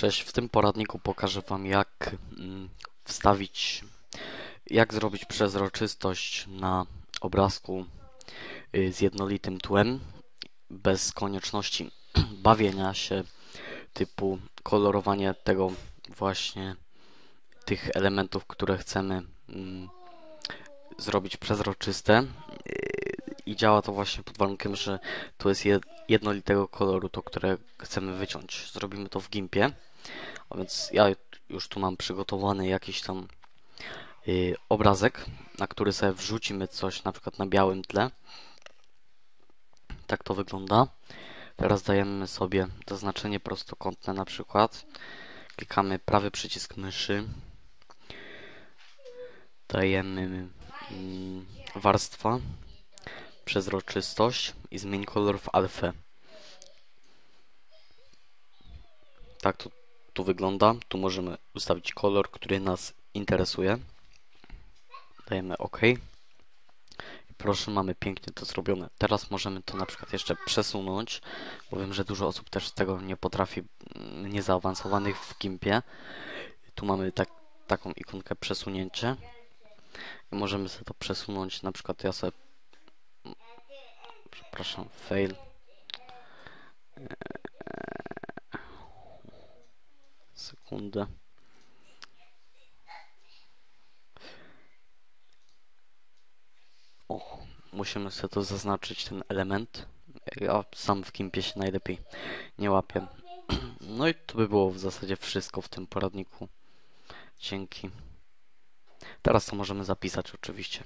Cześć, w tym poradniku pokażę Wam jak mm, wstawić, jak zrobić przezroczystość na obrazku y, z jednolitym tłem bez konieczności bawienia się typu kolorowanie tego właśnie tych elementów, które chcemy mm, zrobić przezroczyste i działa to właśnie pod warunkiem, że tu jest jednolitego koloru, to które chcemy wyciąć. Zrobimy to w Gimpie. A więc ja już tu mam przygotowany jakiś tam yy, obrazek, na który sobie wrzucimy coś na przykład na białym tle. Tak to wygląda. Teraz dajemy sobie zaznaczenie prostokątne na przykład. Klikamy prawy przycisk myszy. Dajemy mm, warstwa przezroczystość i zmień kolor w alfę. Tak to wygląda. Tu możemy ustawić kolor, który nas interesuje. Dajemy OK. Proszę, mamy pięknie to zrobione. Teraz możemy to na przykład jeszcze przesunąć, bo wiem, że dużo osób też tego nie potrafi, mm, niezaawansowanych w Gimpie. Tu mamy tak, taką ikonkę przesunięcie. I możemy sobie to przesunąć, na przykład ja sobie przepraszam, fail. Sekundę. O, musimy sobie to zaznaczyć, ten element. Ja sam w Kimpie się najlepiej nie łapię. No i to by było w zasadzie wszystko w tym poradniku. Dzięki. Teraz to możemy zapisać oczywiście.